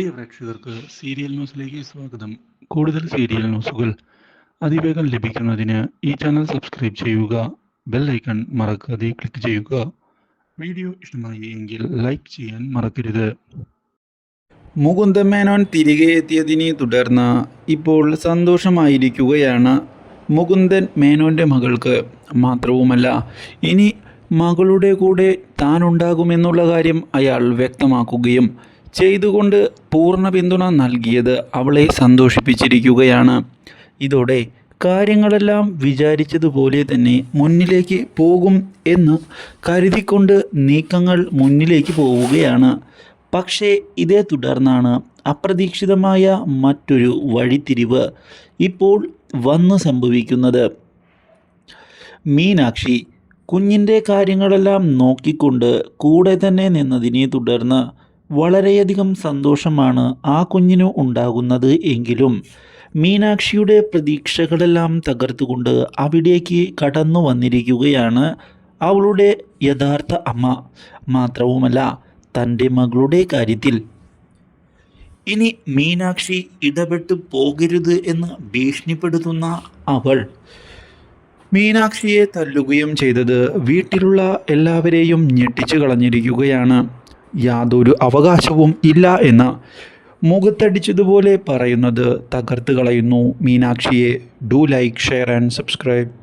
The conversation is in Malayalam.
പ്രിയ പ്രേക്ഷകർക്ക് സീരിയൽ ന്യൂസിലേക്ക് സ്വാഗതം. കൂടുതൽ സീരിയൽ ന്യൂസുകൾ അതിവേഗം ലഭിക്കുന്നതിന് ഈ ചാനൽ സബ്സ്ക്രൈബ് ചെയ്യുക ബെൽ ഐക്കൺ മറക്കാതെ ക്ലിക്ക് ചെയ്യുക. വീഡിയോ ഇഷ്ടമായി എങ്കിൽ ലൈക്ക് ചെയ്യാൻ മറക്കരുത്. മുകുന്ദമേനോൻ തിരികെ എത്തിയതിനെ തുടർന്ന് ഇപ്പോൾ സന്തോഷമായിരിക്കുകയാണ് മുകുന്ദൻ മേനോന്റെ മകൾക്ക്. മാത്രവുമല്ല ഇനി മകളുടെ കൂടെ താനുണ്ടാകുമെന്നുള്ള കാര്യം അയാൾ വ്യക്തമാക്കുകയും ചെയ്തുകൊണ്ട് പൂർണ പിന്തുണ നൽകിയത് അവളെ സന്തോഷിപ്പിച്ചിരിക്കുകയാണ്. ഇതോടെ കാര്യങ്ങളെല്ലാം വിചാരിച്ചതുപോലെ തന്നെ മുന്നിലേക്ക് പോകും എന്ന് കരുതിക്കൊണ്ട് നീക്കങ്ങൾ മുന്നിലേക്ക് പോവുകയാണ്. പക്ഷേ ഇതേ തുടർന്നാണ് അപ്രതീക്ഷിതമായ മറ്റൊരു വഴിത്തിരിവ് ഇപ്പോൾ വന്ന് സംഭവിക്കുന്നത്. മീനാക്ഷി കുഞ്ഞിന്റെ കാര്യങ്ങളെല്ലാം നോക്കിക്കൊണ്ട് കൂടെ തന്നെ നിന്നതിനെ തുടർന്ന് വളരെയധികം സന്തോഷമാണ് ആ കുഞ്ഞിന് ഉണ്ടാകുന്നത് എങ്കിലും മീനാക്ഷിയുടെ പ്രതീക്ഷകളെല്ലാം തകർത്തുകൊണ്ട് അവിടേക്ക് കടന്നു വന്നിരിക്കുകയാണ് അവളുടെ യഥാർത്ഥ അമ്മ. മാത്രവുമല്ല തന്റെ മകളുടെ കാര്യത്തിൽ. ഇനി മീനാക്ഷി ഇടപെട്ട് പോകരുത് എന്ന് ഭീഷണിപ്പെടുത്തുന്ന അവൾ മീനാക്ഷിയെ തല്ലുകയും ചെയ്തത് വീട്ടിലുള്ള എല്ലാവരെയും ഞെട്ടിച്ചു കളഞ്ഞിരിക്കുകയാണ്. യാതൊരു അവകാശവും ഇല്ല എന്ന് മുഖത്തടിച്ചതുപോലെ പറയുന്നത് തകർത്ത് കളയുന്നു. മീനാക്ഷിയെ do like share and subscribe.